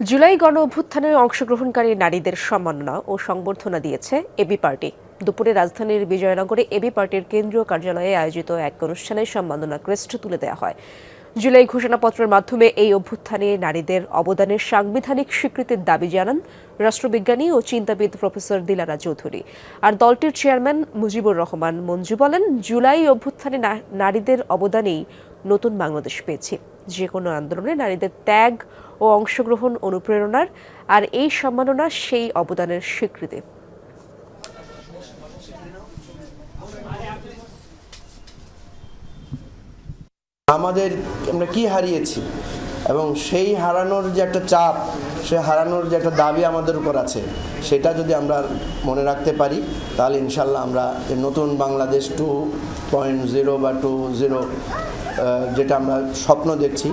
জুলাই গণ অভ্যুত্থানে অংশগ্রহণকারী নারীদের সম্মাননা ও সংবর্ধনা দিয়েছে এবি পার্টি। দুপুরে রাজধানীর বিজয়নগরে এবি পার্টির কেন্দ্রীয় কার্যালয়ে আয়োজিত এক অনুষ্ঠানে সম্মাননা ক্রেস্ট তুলে দেওয়া হয়। জুলাই ঘোষণাপত্রের মাধ্যমে এই অভ্যুত্থানে নারীদের অবদানের সাংবিধানিক স্বীকৃতির দাবি জানান রাষ্ট্রবিজ্ঞানী ও চিন্তাবিদ প্রফেসর দিলারা চৌধুরী। আর দলটির চেয়ারম্যান মুজিবুর রহমান মঞ্জু বলেন, জুলাই অভ্যুত্থানে নারীদের অবদানেই নতুন বাংলাদেশ পেয়েছি। যে কোনো আন্দোলনে নারীদের ত্যাগ ও অংশগ্রহণ, অনুপ্রেরণার আর এই সম্মাননা সেই অবদানের স্বীকৃতি। আমাদের আমরা কি হারিয়েছি? এবং সেই হারানোর যে একটা চাপ, সে হারানোর যে একটা দাবি আমাদের উপর আছে, সেটা যদি আমরা মনে রাখতে পারি, তাহলে ইনশাল্লাহ আমরা নতুন বাংলাদেশ টু পয়েন্ট জিরো বা টু জিরো যেটা আমরা স্বপ্ন দেখছি